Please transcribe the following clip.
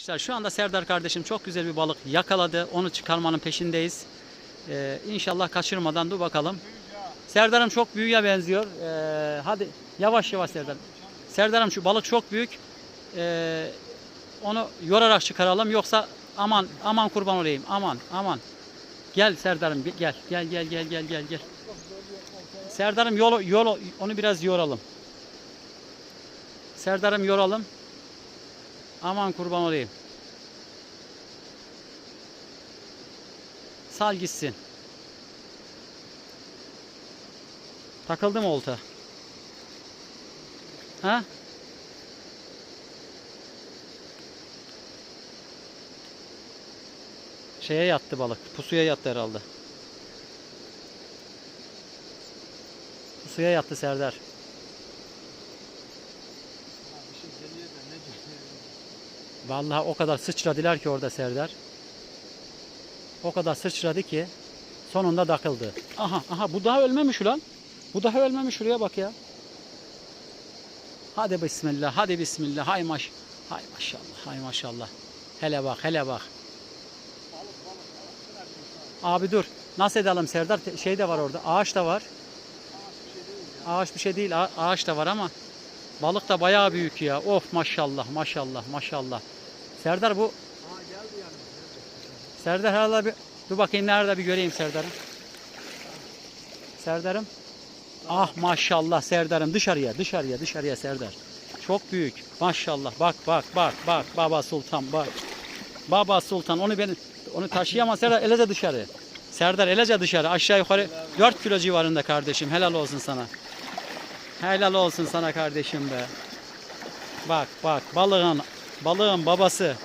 Arkadaşlar şu anda Serdar kardeşim çok güzel bir balık yakaladı. Onu çıkarmanın peşindeyiz. Ee, inşallah kaçırmadan dur bakalım. Serdar'ım çok büyüğe benziyor. Ee, hadi yavaş yavaş Serdar. Serdar'ım şu balık çok büyük. Ee, onu yorarak çıkaralım yoksa aman aman kurban olayım aman aman. Gel Serdar'ım gel gel gel gel gel gel gel. Serdar'ım yol yol onu biraz yoralım. Serdar'ım yoralım. Aman kurban olayım. Sal gitsin. Takıldı mı olta? Ha? Şeye yattı balık. Pusuya yattı herhalde. Pusuya yattı Serdar. Vallahi o kadar sıçradılar ki orada Serdar. O kadar sıçradı ki sonunda takıldı. Aha aha bu daha ölmemiş ulan. Bu daha ölmemiş şuraya bak ya. Hadi bismillah, hadi bismillah. Hay maş. Hay maşallah, hay maşallah. Hele bak, hele bak. Abi dur. Nasıl edelim Serdar? Şey de var orada. Ağaç da var. Ağaç bir şey değil. Ağaç da var ama balık da bayağı büyük ya. Of maşallah, maşallah, maşallah. Serdar bu Serdar hala bir dur bakayım nerede bir göreyim Serdar'ı. Serdar'ım. Ah maşallah Serdar'ım dışarıya dışarıya dışarıya Serdar. Çok büyük. Maşallah. Bak bak bak bak Baba Sultan bak. Baba Sultan onu ben onu taşıyamaz Serdar elece dışarı. Serdar elece dışarı aşağı yukarı 4 kilo civarında kardeşim. Helal olsun sana. Helal olsun sana kardeşim be. Bak bak balığın balığın babası.